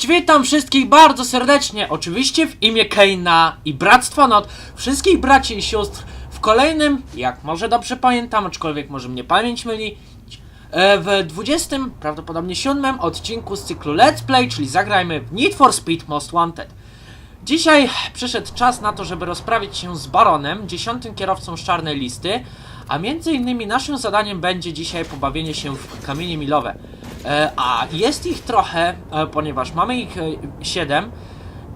Cześć, witam wszystkich bardzo serdecznie, oczywiście w imię Keina i Bractwa Not, wszystkich braci i sióstr w kolejnym, jak może dobrze pamiętam, aczkolwiek może mnie pamięć myli, e, w 20, prawdopodobnie 7 odcinku z cyklu Let's Play, czyli zagrajmy w Need for Speed Most Wanted. Dzisiaj przyszedł czas na to, żeby rozprawić się z Baronem, dziesiątym kierowcą z czarnej listy, a między innymi naszym zadaniem będzie dzisiaj pobawienie się w kamienie milowe. E, a jest ich trochę, e, ponieważ mamy ich e, 7.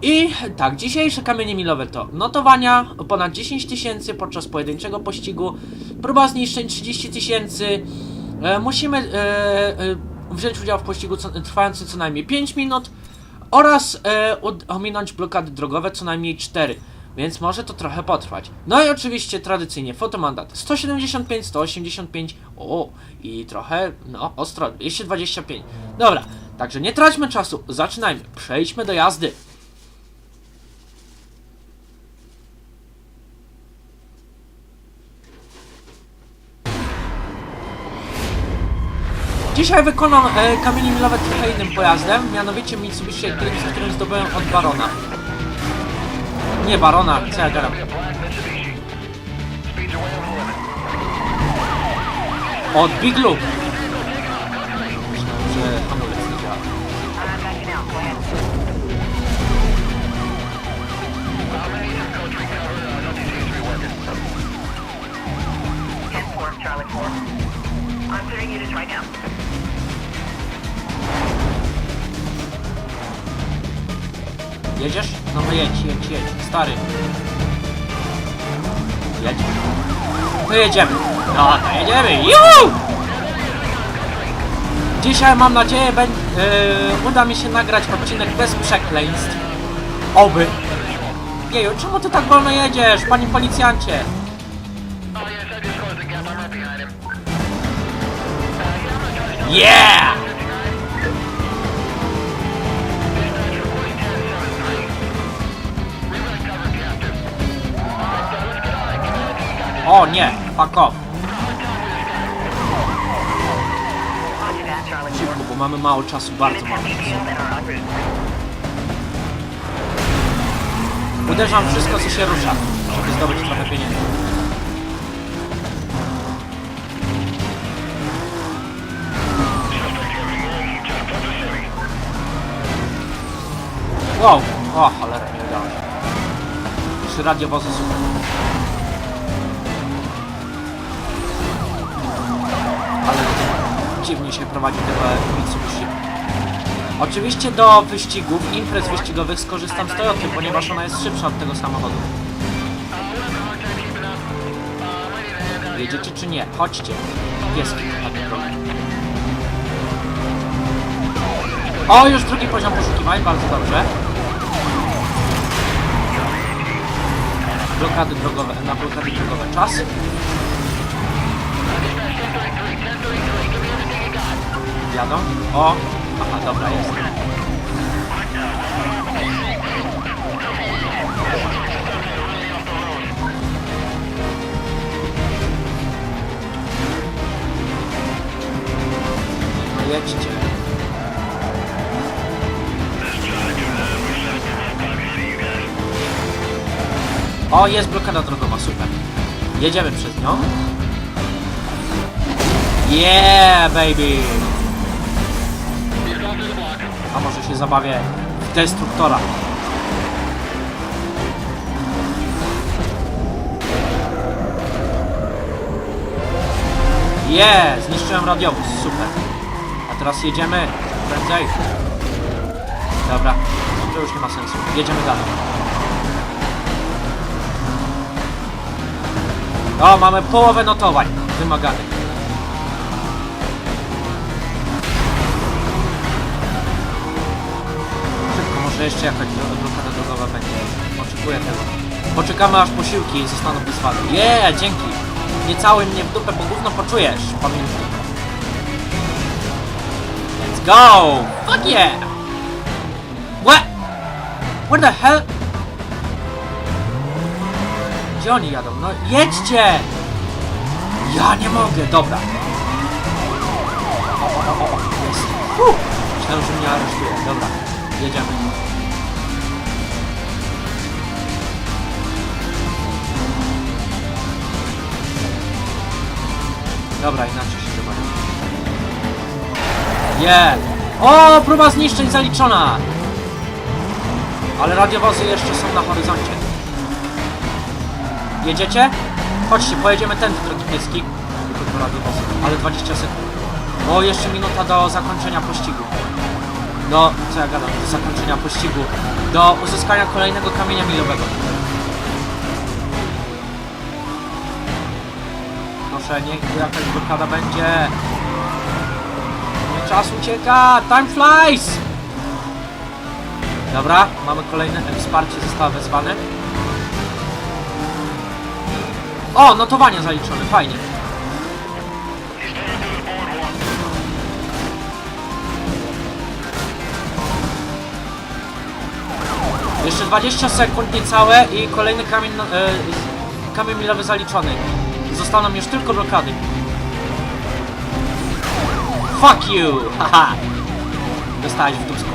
I tak, dzisiejsze kamienie milowe to notowania, ponad 10 tysięcy podczas pojedynczego pościgu, próba zniszczeń 30 tysięcy, e, musimy e, e, wziąć udział w pościgu co, trwający co najmniej 5 minut oraz e, ominąć blokady drogowe co najmniej 4, więc może to trochę potrwać. No i oczywiście tradycyjnie fotomandat 175, 185, o i trochę, no ostro, 225. Dobra, także nie traćmy czasu, zaczynajmy, przejdźmy do jazdy. Dzisiaj wykonam e, kamienie milowe trochę innym pojazdem, mianowicie Mitsubishi Eclipse, którym zdobyłem od Barona. Myślałem, że hamulec nie działa. Ten four, Charlie four. I'm clearing units right now. Jedziesz? No to jedź, jedź, jedź. Stary. Jedź. To jedziemy. No, to jedziemy. Juhu! Dzisiaj mam nadzieję, bę- yy, uda mi się nagrać odcinek bez przekleństw. Oby. Jeju, czemu ty tak wolno jedziesz, panie policjancie? Yeah! O nie, fuck off. Szybko, bo mamy mało czasu, bardzo mało czasu. Uderzam wszystko, co się rusza, żeby zdobyć trochę pieniędzy. Wow! O, cholera, nie udało się. Trzy radiowozy super. Ale dziwnie się prowadzi tego Mitsubishi. Oczywiście do wyścigów, imprez wyścigowych skorzystam z Toyoty, ponieważ ona jest szybsza od tego samochodu. Jedziecie czy nie? Chodźcie. Pieski drogi. O, już drugi poziom poszukiwań, bardzo dobrze. Blokady drogowe, na blokady drogowe czas. Jadą. O, aha, dobra, jest. No jedźcie. O, jest blokada drogowa, super. Jedziemy przez nią. Yeah, baby! A może się zabawię w destruktora. Yeah, zniszczyłem radiowóz, super. A teraz jedziemy prędzej. Dobra, to już nie ma sensu. Jedziemy dalej. O, mamy połowę notowań wymaganych. Jeszcze jakaś blokada drogowa będzie. Oczekuję tego. Poczekamy aż posiłki zostaną wysłane. Yeah, dzięki. Nie cały mnie w dupę, bo gówno poczujesz. Pamiętaj. Let's go! Fuck yeah! What? What the hell? Gdzie oni jadą? No jedźcie! Ja nie mogę, dobra. O, o. Myślałem, że mnie aresztuje, dobra. Jedziemy. Dobra, inaczej się zobaczy. Je! O, próba zniszczeń zaliczona! Ale radiowozy jeszcze są na horyzoncie. Jedziecie? Chodźcie, pojedziemy ten drogi pieski. Ale 20 sekund. O, jeszcze minuta do zakończenia pościgu. Do, co ja gadam, do zakończenia pościgu. Do uzyskania kolejnego kamienia milowego. Proszę, niech jakaś blokada będzie. Nie, Czas ucieka! Time flies! Dobra, mamy kolejne wsparcie zostało wezwane. O, notowania zaliczone, fajnie. Jeszcze 20 sekund niecałe i kolejny kamień, no- e, kamień milowy zaliczony. Zostaną już tylko blokady. Fuck you! Haha! Dostałeś w dupską.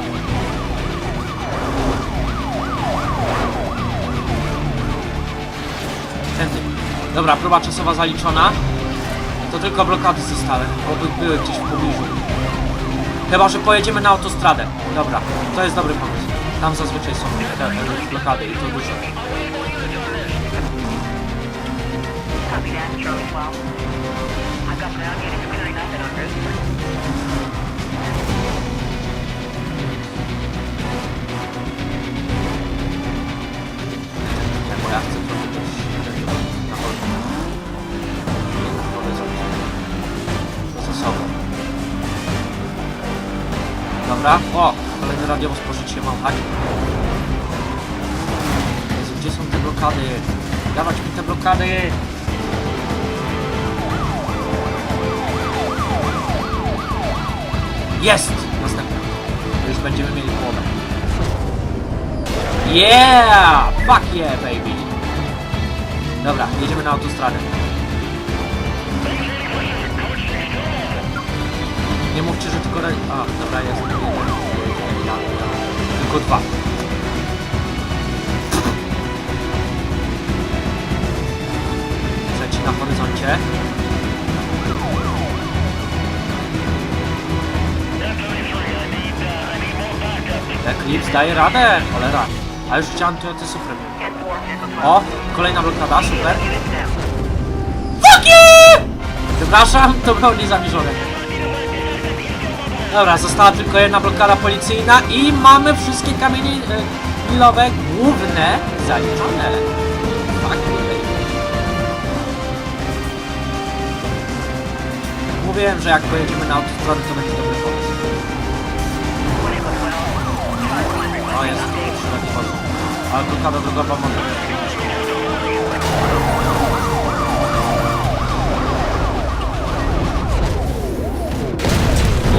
Tędy. Dobra, próba czasowa zaliczona. To tylko blokady zostały, oby były gdzieś w pobliżu. Chyba, że pojedziemy na autostradę. Dobra, to jest dobry pomysł. Tam zazwyczaj są te, te blokady i to dużo. Charlie 12. I've got ground units clearing up and en route. Bo ja chcę trochę coś na horyzont. Nie na horyzont. Za sobą. Dobra. O! Kolejny radiowóz pożycie mam hak. Jezu, gdzie są te blokady? Dawać mi te blokady! Jest! Następny. Już będziemy mieli połowę. Yeah! Fuck yeah, baby! Dobra, jedziemy na autostradę. Nie mówcie, że tylko... A, dobra, jest. Tylko dwa. Trzeci na horyzoncie. Eclipse daje radę, cholera. A już chciałem 4, vehicle 12. O, kolejna blokada, super. Fuck you! Przepraszam, to było niezamierzone. Dobra, została tylko jedna blokada policyjna i mamy wszystkie kamienie e, milowe główne zaliczone. Fuck. Mówiłem, że jak pojedziemy na autostradę, to będzie dobry 12. O, jest, chodzi. Ale blokada drogowa być.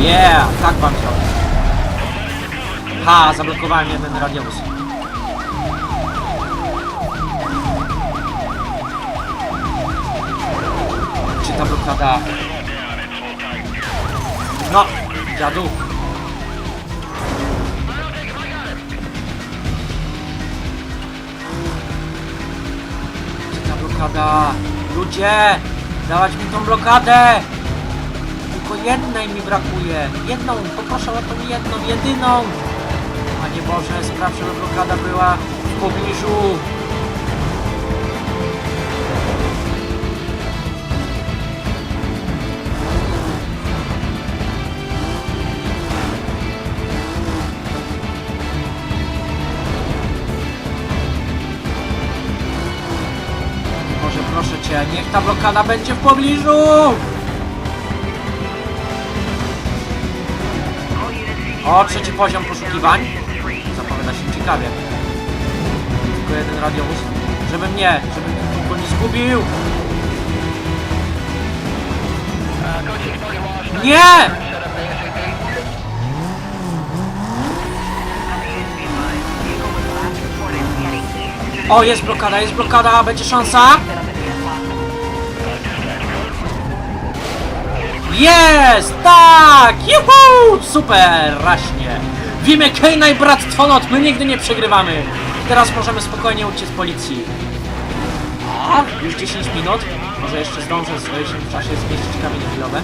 Yeah, tak pan chciał. Ha, zablokowałem jeden radiowóz. Czy ta blokada... No, dziadu. Ludzie! Dawać mi tą blokadę! Tylko jednej mi brakuje. Jedną, poproszę o tą jedną, jedyną. Panie Boże, spraw, żeby blokada była w pobliżu. Niech ta blokada będzie w pobliżu! O, trzeci poziom poszukiwań. Mission 3. Zapowiada się ciekawie. Tylko jeden radiowóz. Żeby mnie, żeby mnie tylko nie zgubił. Nie! O, jest blokada, jest blokada, będzie szansa. Jest! Tak! Juhu! Super! Raśnie! W imię i my nigdy nie przegrywamy! Teraz możemy spokojnie uciec z policji. A, już 10 minut. Może jeszcze zdążę z- w czasie zmieścić kamienie chwilowe.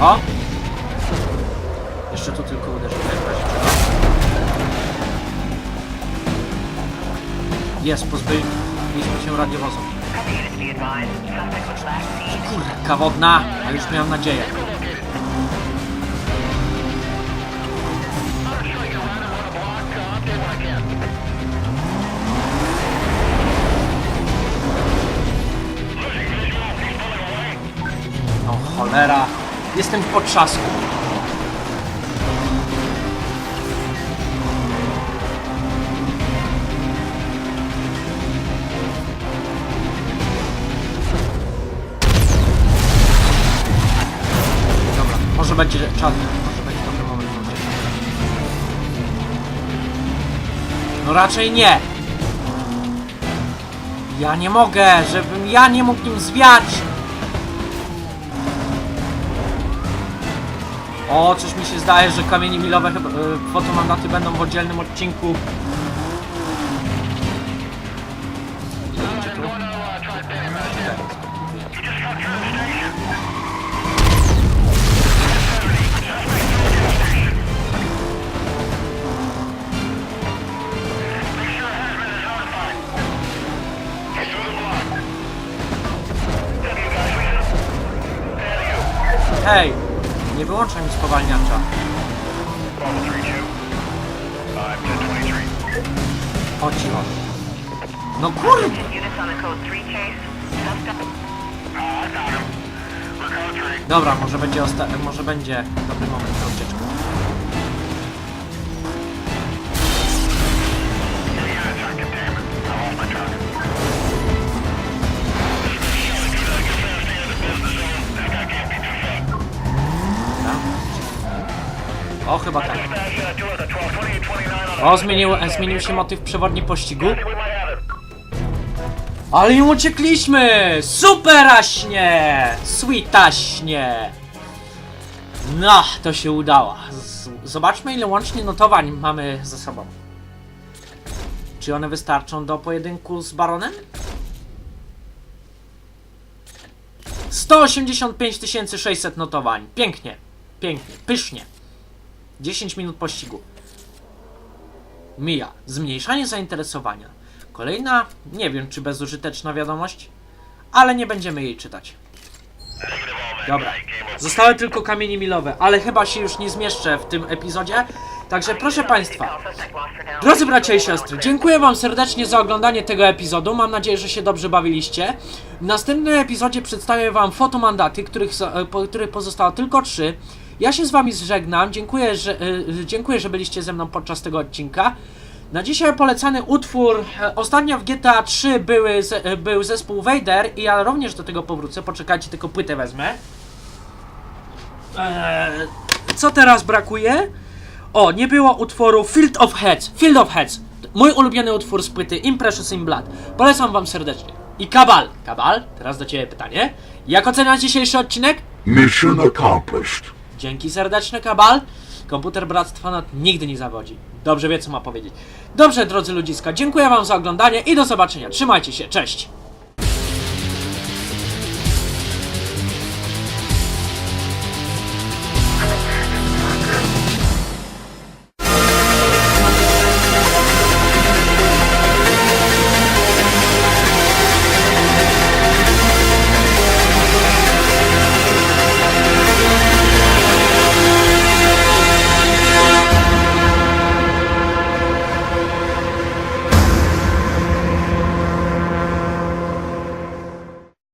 O! Jeszcze tu tylko uderzymy. w razie. Jest, pozbyliśmy się radiowozu. Kurka wodna, a już miałem nadzieję. O cholera, jestem w potrzasku. Będzie czas, może będzie dobry moment. No raczej nie. Ja nie mogę, żebym ja nie mógł nim zwiać. O, coś mi się zdaje, że kamienie milowe chyba, y, fotomandaty będą w oddzielnym odcinku. Hej! Nie wyłączaj mi spowalniacza. O cicho. No kurde! Units on the code 3 chase. Suspect. Dobra, może będzie może będzie dobry moment na ucieczkę. Chyba tak. O, zmienił, e, zmienił się motyw przewodni pościgu. Ale im uciekliśmy! Superaśnie! Sweetaśnie! No, to się udało. Z- Zobaczmy, ile łącznie notowań mamy ze sobą. Czy one wystarczą do pojedynku z Baronem? 185 600 notowań. Pięknie. Pięknie. Pysznie. 10 minut pościgu. Mija. Zmniejszanie zainteresowania. Kolejna, nie wiem czy bezużyteczna wiadomość, ale nie będziemy jej czytać. Dobra. Zostały tylko kamienie milowe, ale chyba się już nie zmieszczę w tym epizodzie. Także proszę Państwa. Drodzy bracia i siostry, dziękuję Wam serdecznie za oglądanie tego epizodu. Mam nadzieję, że się dobrze bawiliście. W następnym epizodzie przedstawię Wam fotomandaty, których, e, których pozostało tylko trzy. Ja się z Wami żegnam. Dziękuję że, e, dziękuję, że byliście ze mną podczas tego odcinka. Na dzisiaj polecany utwór. e, Ostatnio w GTA 3 były, e, był zespół Vader i ja również do tego powrócę. Poczekajcie, tylko płytę wezmę. Eee, co teraz brakuje? O, nie było utworu Field of Heads. Field of Heads. Mój ulubiony utwór z płyty Impressions in Blood. Polecam wam serdecznie. I Kabal. Kabal, teraz do ciebie pytanie. Jak oceniasz dzisiejszy odcinek? Mission accomplished. Dzięki serdeczne, Kabal. Komputer Bractwa Not nigdy nie zawodzi. Dobrze wie, co ma powiedzieć. Dobrze, drodzy ludziska, dziękuję wam za oglądanie i do zobaczenia. Trzymajcie się, cześć!